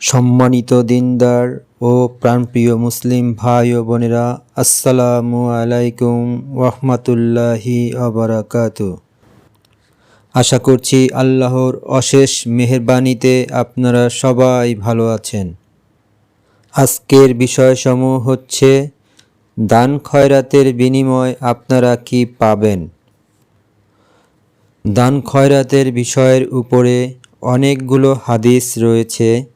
সম্মানিত দিনদার ও প্রাণপ্রিয় মুসলিম ভাই ও বোনেরা, আসসালামু আলাইকুম ওরহমতুল্লাহি আবরাকাত আশা করছি আল্লাহর অশেষ মেহেরবানিতে আপনারা সবাই ভালো আছেন। আজকের বিষয়সমূহ হচ্ছে, দান খয়রাতের বিনিময় আপনারা কি পাবেন? দান খয়রাতের বিষয়ের উপরে অনেকগুলো হাদিস রয়েছে।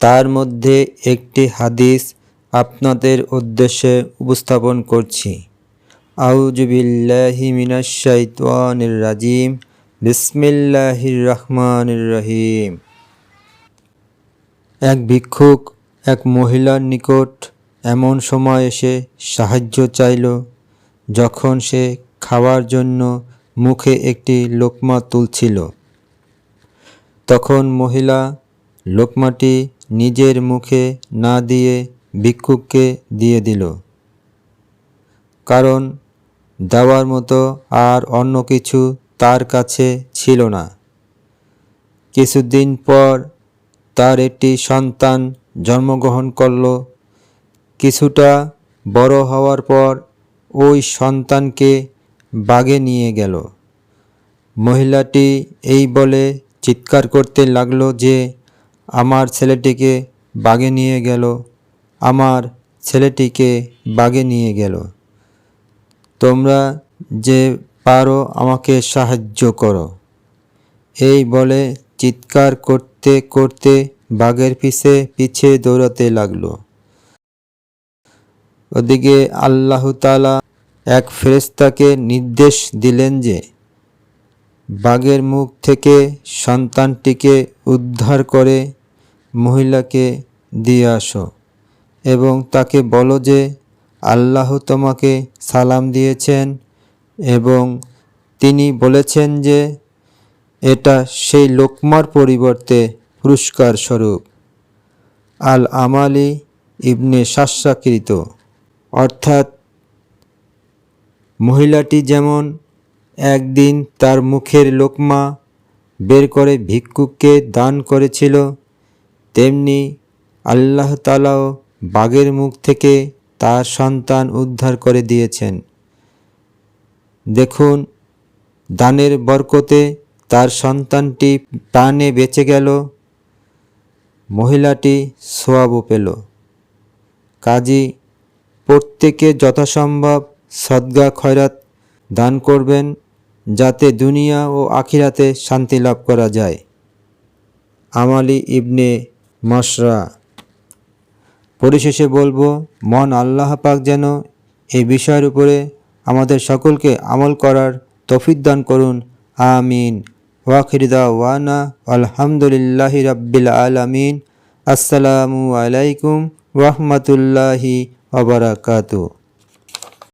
তার মধ্যে একটি হাদিস আপনাদের উদ্দেশ্যে উপস্থাপন করছি। আউজুবিল্লাহি মিনাশাইতানির রাজিম। বিসমিল্লাহির রহমানির রহিম। এক ভিক্ষুক, এক মহিলার নিকট এমন সময় এসে সাহায্য চাইল, যখন সে খাওয়ার জন্য মুখে একটি লোকমা তুলছিল। তখন মহিলা লোকমাটি নিজের মুখে না দিয়ে ভিক্ষুককে দিয়ে দিল। কারণ দেওয়ার মতো আর অন্য কিছু তার কাছে ছিল না। কিছুদিন পর তার একটি সন্তান জন্মগ্রহণ করল। কিছুটা বড় হওয়ার পর ওই সন্তানকে বাগে নিয়ে গেল। মহিলাটি এই বলে চিৎকার করতে লাগল যে আমার ছেলেটিকে বাগে নিয়ে গেল, আমার ছেলেটিকে বাগে নিয়ে গেল। তোমরা যে পারো আমাকে সাহায্য করো। এই বলে চিৎকার করতে করতে বাঘের পিছে পিছে দৌড়াতে লাগল। ওদিকে আল্লাহ তালা এক ফেরেস্তাকে নির্দেশ দিলেন যে, বাঘের মুখ থেকে সন্তানটিকে উদ্ধার করে মহিলাকে দিয়ে আসো এবং তাকে বলো যে, আল্লাহ তোমাকে সালাম দিয়েছেন এবং তিনি বলেছেন যে, এটা সেই লোকমার পরিবর্তে পুরস্কার স্বরূপ। আল আমালি ইবনে শাস্যাকৃত অর্থাৎ মহিলাটি যেমন একদিন তার মুখের লোকমা বের করে ভিক্ষুককে দান করেছিল তেমনি আল্লাহ তালাও বাঘের মুখ থেকে তার সন্তান উদ্ধার করে দিয়েছেন। দেখুন, দানের বরকতে তার সন্তানটি প্রাণে বেঁচে গেল, মহিলাটি সোয়াবও পেল। কাজী, প্রত্যেকে যথাসম্ভব সদ্গা, খয়রাত দান করবেন যাতে দুনিয়া ও আখিরাতে শান্তি লাভ করা যায়। আমালি ইবনে মশরা। পরিশেষে বলব, মন আল্লাহ পাক যেন এই বিষয়ের উপরে আমাদের সকলকে আমল করার তফিক দান করুন। আমিন। ওয়াখিরদা ওয়ানা আলহামদুলিল্লাহি রাব্বিল আলামিন। আসসালামু আলাইকুম রহমতুল্লাহি ওবরাকাতু